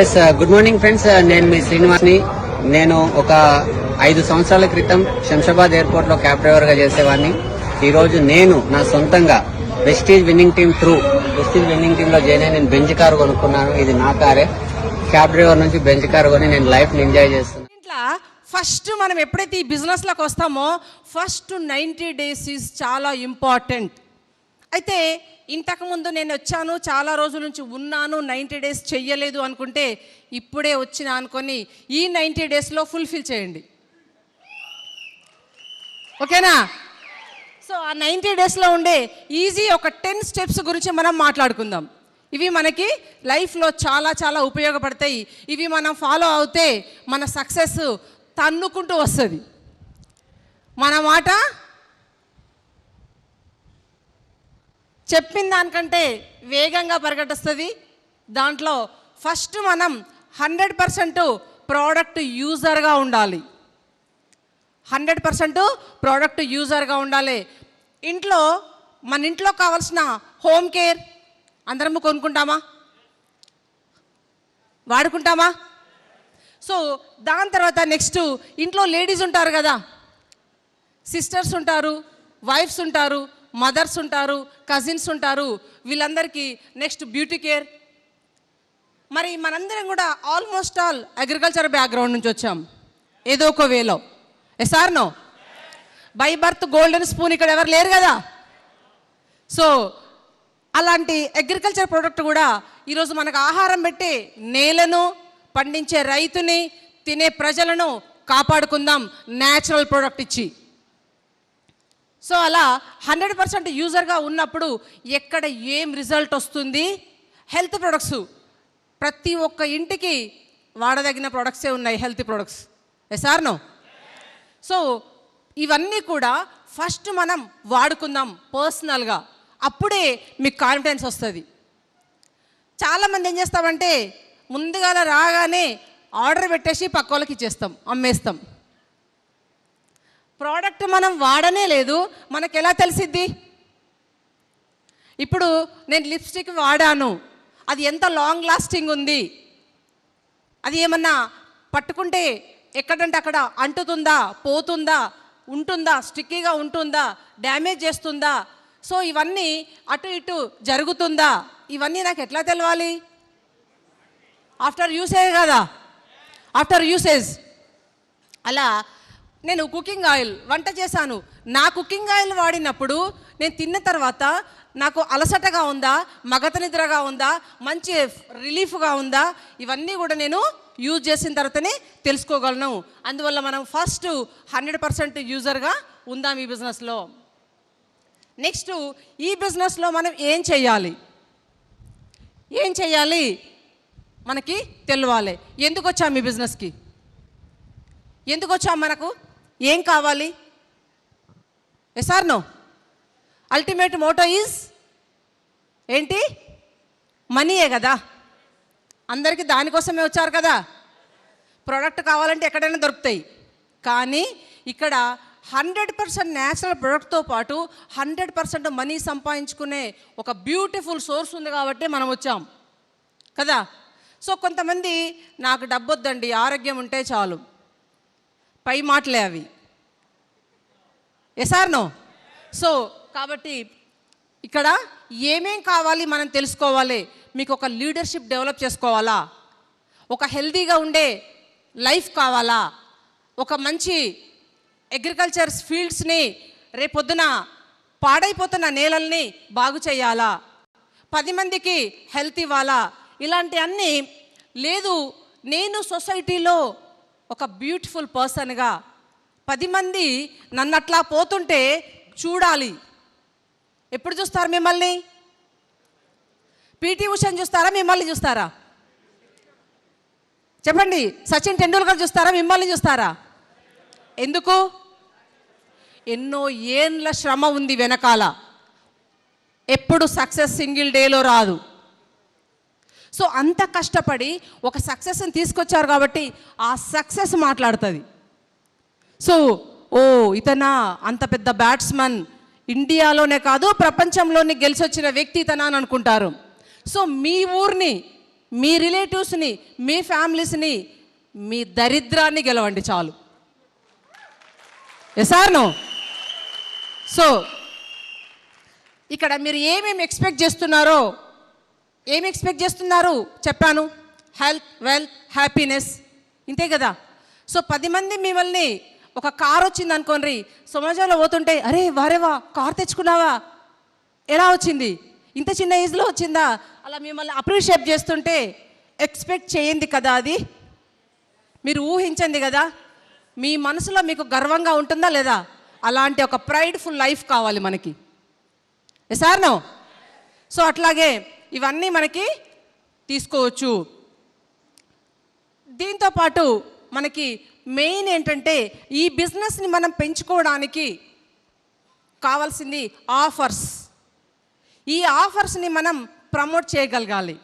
Yes good morning friends నేను మీ శ్రీనివాస్ని. నేను ఒక ఐదు సంవత్సరాల క్రితం శంషాబాద్ ఎయిర్పోర్ట్లో క్యాబ్ డ్రైవర్గా చేసేవాడిని. ఈ రోజు నేను నా సొంతంగా Vestige winning team true Vestige winning టీమ్లో జాయిన్ నేను బెంచ్ కారు కొనుక్కున్నాను. ఇది నా కారే. క్యాబ్ డ్రైవర్ నుంచి బెంచ్ కారు కొని నేను లైఫ్ని ఎంజాయ్ చేస్తున్నాను ఇంట్లో ఫస్ట్ మనం ఎప్పుడైతే ఈ బిజినెస్లోకి వస్తామో ఫస్ట్ నైంటీ డేస్ ఈజ్ చాలా ఇంపార్టెంట్ అయితే ఇంతకుముందు నేను వచ్చాను చాలా రోజుల నుంచి ఉన్నాను నైంటీ డేస్ చెయ్యలేదు అనుకుంటే ఇప్పుడే వచ్చిన అనుకొని ఈ నైంటీ డేస్లో ఫుల్ఫిల్ చేయండి. ఓకేనా? సో ఆ నైంటీ డేస్లో ఉండే ఈజీ ఒక టెన్ స్టెప్స్ గురించి మనం మాట్లాడుకుందాం. ఇవి మనకి లైఫ్లో చాలా చాలా ఉపయోగపడతాయి. ఇవి మనం ఫాలో అవుతే మన సక్సెస్ తన్నుకుంటూ వస్తుంది. మన మాట చెప్పిన దానికంటే వేగంగా పరిగెట్టొస్తుంది. దాంట్లో ఫస్ట్ మనం హండ్రెడ్ పర్సెంట్ ప్రోడక్ట్ యూజర్గా ఉండాలి. హండ్రెడ్ పర్సెంట్ ప్రోడక్ట్ యూజర్గా ఉండాలి. ఇంట్లో మన ఇంట్లో కావాల్సిన హోమ్ కేర్ అందరము కొనుక్కుంటామా? వాడుకుంటామా? సో దాని తర్వాత నెక్స్ట్ ఇంట్లో లేడీస్ ఉంటారు కదా. సిస్టర్స్ ఉంటారు వైఫ్స్ ఉంటారు మదర్స్ ఉంటారు కజిన్స్ ఉంటారు వీళ్ళందరికీ నెక్స్ట్ బ్యూటీ కేర్. మరి మనందరం కూడా ఆల్మోస్ట్ ఆల్ అగ్రికల్చర్ బ్యాక్గ్రౌండ్ నుంచి వచ్చాం. ఏదో ఒక వేలో. Yes or no? By birth golden spoon ఇక్కడ ఎవరు లేరు కదా? సో అలాంటి అగ్రికల్చర్ ప్రోడక్ట్ కూడా ఈరోజు మనకు ఆహారం పెట్టి నేలను పండించే రైతుని తినే ప్రజలను కాపాడుకుందాం. న్యాచురల్ ప్రోడక్ట్ ఇచ్చి. సో అలా హండ్రెడ్ పర్సెంట్ యూజర్గా ఉన్నప్పుడు ఎక్కడ ఏం రిజల్ట్ వస్తుంది? Health products. ప్రతి ఒక్క ఇంటికి వాడదగిన ప్రొడక్ట్సే ఉన్నాయి హెల్త్ ప్రొడక్ట్స్. ఎస్ఆర్నో సో ఇవన్నీ కూడా ఫస్ట్ మనం వాడుకుందాం పర్సనల్గా. అప్పుడే మీకు కాన్ఫిడెన్స్ వస్తుంది. చాలామంది ఏం చేస్తామంటే ముందుగాల రాగానే ఆర్డర్ పెట్టేసి పక్క వాళ్ళకి ఇచ్చేస్తాం అమ్మేస్తాం. ప్రోడక్ట్ మనం వాడనే లేదు. మనకు ఎలా తెలిసిద్ది? ఇప్పుడు నేను లిప్స్టిక్ వాడాను. అది ఎంత లాంగ్ లాస్టింగ్ ఉంది? అది ఏమన్నా పట్టుకుంటే ఎక్కడంటే అక్కడ అంటుతుందా పోతుందా ఉంటుందా స్టిక్కీగా ఉంటుందా డ్యామేజ్ చేస్తుందా? సో ఇవన్నీ అటు ఇటు జరుగుతుందా? ఇవన్నీ నాకు ఎట్లా తెలవాలి? ఆఫ్టర్ యూసేజ్ కదా? After usage. అలా నేను కుకింగ్ ఆయిల్ వంట చేశాను. నా కుకింగ్ ఆయిల్ వాడినప్పుడు నేను తిన్న తర్వాత నాకు అలసటగా ఉందా మగత నిద్రగా ఉందా మంచి రిలీఫ్గా ఉందా ఇవన్నీ కూడా నేను యూజ్ చేసిన తర్వాతనే తెలుసుకోగలను. అందువల్ల మనం ఫస్ట్ హండ్రెడ్ పర్సెంట్ యూజర్గా ఉందాం ఈ బిజినెస్లో. నెక్స్ట్ ఈ బిజినెస్లో మనం ఏం చేయాలి? ఏం చేయాలి? మనకి తెలవాలి. ఎందుకు వచ్చాం ఈ బిజినెస్కి? ఎందుకు వచ్చాం మనకు? ఏం కావాలి? Yes or no ultimate motto is ఏంటి? మనీయే కదా. అందరికీ దానికోసమే వచ్చారు కదా. ప్రోడక్ట్ కావాలంటే ఎక్కడైనా దొరుకుతాయి. కానీ ఇక్కడ హండ్రెడ్ పర్సెంట్ న్యాచురల్ ప్రొడక్ట్తో పాటు హండ్రెడ్ పర్సెంట్ మనీ సంపాదించుకునే ఒక బ్యూటిఫుల్ సోర్స్ ఉంది కాబట్టి మనం వచ్చాం. కదా? సో కొంతమంది నాకు డబ్బొద్దండి ఆరోగ్యం ఉంటే చాలు. పై మాటలే అవి. ఎసార్నో సో కాబట్టి ఇక్కడ ఏమేం కావాలి మనం తెలుసుకోవాలి? మీకు ఒక లీడర్షిప్ డెవలప్ చేసుకోవాలా? ఒక హెల్తీగా ఉండే లైఫ్ కావాలా? ఒక మంచి అగ్రికల్చర్ ఫీల్డ్స్ని రేపొద్దున పాడైపోతున్న నేలల్ని బాగు చేయాలా? పది మందికి హెల్త్ ఇవ్వాలా? ఇలాంటి అన్నీ లేదు. నేను సొసైటీలో ఒక బ్యూటిఫుల్ పర్సన్గా పది మంది నన్ను అట్లా పోతుంటే చూడాలి. ఎప్పుడు చూస్తారు మిమ్మల్ని? పీటీ ఉషాని చూస్తారా మిమ్మల్ని చూస్తారా? చెప్పండి సచిన్ టెండూల్కర్ చూస్తారా మిమ్మల్ని చూస్తారా? ఎందుకు? ఎన్నో ఏండ్ల శ్రమ ఉంది వెనకాల. ఎప్పుడు సక్సెస్ సింగిల్ డేలో రాదు. సో అంత కష్టపడి ఒక సక్సెస్ని తీసుకొచ్చారు కాబట్టి ఆ సక్సెస్ మాట్లాడుతుంది. సో ఓ ఇతనా అంత పెద్ద బ్యాట్స్మన్ ఇండియాలోనే కాదు ప్రపంచంలోనే గెలిచొచ్చిన వ్యక్తి ఇతనా అని అనుకుంటారు. సో మీ ఊరిని మీ రిలేటివ్స్ని మీ ఫ్యామిలీస్ని మీ దరిద్రాన్ని గెలవండి చాలు. ఎసార్ను సో ఇక్కడ మీరు ఏమేమి ఎక్స్పెక్ట్ చేస్తున్నారో ఏమి ఎక్స్పెక్ట్ చేస్తున్నారు? చెప్పాను. హెల్త్ వెల్త్ హ్యాపీనెస్ ఇంతే కదా? సో పది మంది మిమ్మల్ని ఒక కార్ వచ్చింది అనుకోండి సమాజంలో పోతుంటే అరే వారేవా కార్ తెచ్చుకున్నావా? ఎలా వచ్చింది? ఇంత చిన్న ఏజ్లో వచ్చిందా? అలా మిమ్మల్ని అప్రిషియేట్ చేస్తుంటే ఎక్స్పెక్ట్ చేయండి కదా అది? మీరు ఊహించండి కదా? మీ మనసులో మీకు గర్వంగా ఉంటుందా లేదా? అలాంటి ఒక ప్రైడ్ఫుల్ లైఫ్ కావాలి మనకి. సార్ నో సో అట్లాగే ఇవన్నీ మనకి తీసుకోవచ్చు. దీంతో పాటు మనకి మెయిన్ ఏంటంటే ఈ బిజినెస్ని మనం పెంచుకోవడానికి కావాల్సింది ఆఫర్స్. ఈ ఆఫర్స్ని మనం ప్రమోట్ చేయగలగాలి.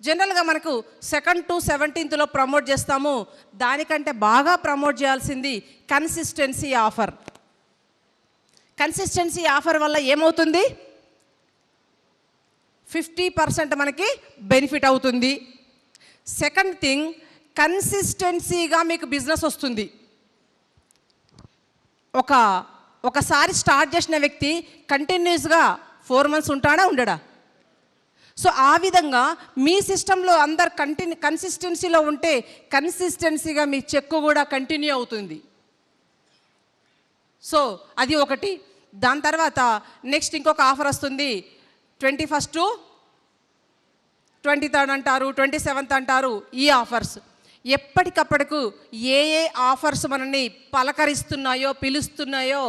జనరల్గా మనకు సెకండ్ టు సెవెంటీన్త్లో ప్రమోట్ చేస్తాము. దానికంటే బాగా ప్రమోట్ చేయాల్సింది కన్సిస్టెన్సీ ఆఫర్. కన్సిస్టెన్సీ ఆఫర్ వల్ల ఏమవుతుంది? ఫిఫ్టీ పర్సెంట్ మనకి బెనిఫిట్ అవుతుంది. సెకండ్ థింగ్ కన్సిస్టెన్సీగా మీకు బిజినెస్ వస్తుంది. ఒక ఒకసారి స్టార్ట్ చేసిన వ్యక్తి కంటిన్యూస్గా ఫోర్ మంత్స్ ఉంటాడా ఉండడా? సో ఆ విధంగా మీ సిస్టంలో అందరు కంటిన్యూ కన్సిస్టెన్సీలో ఉంటే కన్సిస్టెన్సీగా మీ చెక్కు కూడా కంటిన్యూ అవుతుంది. సో అది ఒకటి. దాని తర్వాత నెక్స్ట్ ఇంకొక ఆఫర్ వస్తుంది. ట్వంటీ ఫస్ట్ ట్వంటీ థర్డ్ అంటారు ట్వంటీ సెవెంత్ అంటారు ఈ ఆఫర్స్. ఎప్పటికప్పటికు ఏ ఏ ఆఫర్స్ మనల్ని పలకరిస్తున్నాయో పిలుస్తున్నాయో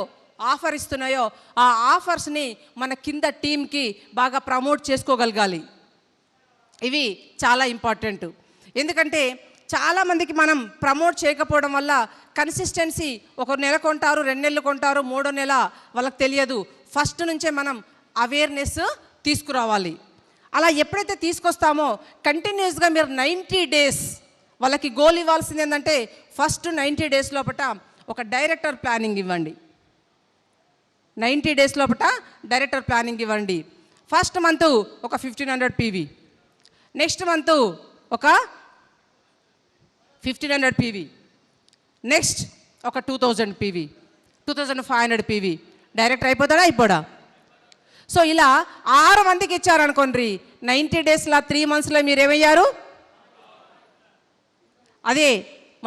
ఆఫర్ ఇస్తున్నాయో ఆ ఆఫర్స్ని మన కింద టీంకి బాగా ప్రమోట్ చేసుకోగలగాలి. ఇవి చాలా ఇంపార్టెంట్. ఎందుకంటే చాలామందికి మనం ప్రమోట్ చేయకపోవడం వల్ల కన్సిస్టెన్సీ ఒక నెల కొంటారు రెండు నెలలు కొంటారు మూడో నెల వాళ్ళకి తెలియదు. ఫస్ట్ నుంచే మనం అవేర్నెస్ తీసుకురావాలి. అలా ఎప్పుడైతే తీసుకొస్తామో కంటిన్యూస్గా మీరు నైంటీ డేస్ వాళ్ళకి గోల్ ఇవ్వాల్సింది ఏంటంటే ఫస్ట్ నైంటీ డేస్ లోపల ఒక డైరెక్టర్ ప్లానింగ్ ఇవ్వండి. నైంటీ డేస్ లోపల డైరెక్టర్ ప్లానింగ్ ఇవ్వండి. ఫస్ట్ మంత్ ఒక fifteen hundred PV next month ఒక ఫిఫ్టీన్ హండ్రెడ్ పీవీ నెక్స్ట్ ఒక two thousand PV two thousand five hundred PV director అయిపోతాడా? అయిపోడా? సో ఇలా ఆరు మందికి ఇచ్చారనుకోండి నైంటీ డేస్లో త్రీ మంత్స్లో మీరు ఏమయ్యారు అదే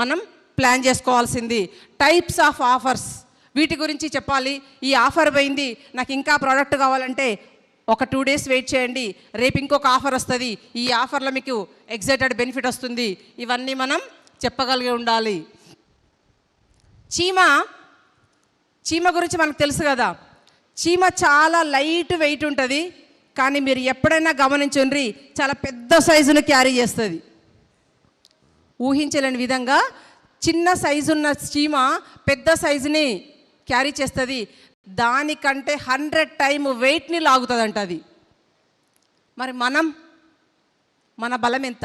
మనం ప్లాన్ చేసుకోవాల్సింది. Types of offers. వీటి గురించి చెప్పాలి. ఈ ఆఫర్ పోయింది నాకు ఇంకా ప్రోడక్ట్ కావాలంటే ఒక టూ డేస్ వెయిట్ చేయండి. రేపు ఇంకొక ఆఫర్ వస్తుంది. ఈ ఆఫర్లో మీకు ఎగ్జైటెడ్ బెనిఫిట్ వస్తుంది. ఇవన్నీ మనం చెప్పగలిగి ఉండాలి. చీమ చీమ గురించి మనకు తెలుసు కదా. చీమ చాలా లైట్ వెయిట్ ఉంటుంది కానీ మీరు ఎప్పుడైనా గమనించండి చాలా పెద్ద సైజును క్యారీ చేస్తుంది. ఊహించలేని విధంగా చిన్న సైజు ఉన్న చీమ పెద్ద సైజుని క్యారీ చేస్తుంది. దానికంటే హండ్రెడ్ టైం వెయిట్ని లాగుతుందంట అది మరి మనం మన బలం ఎంత?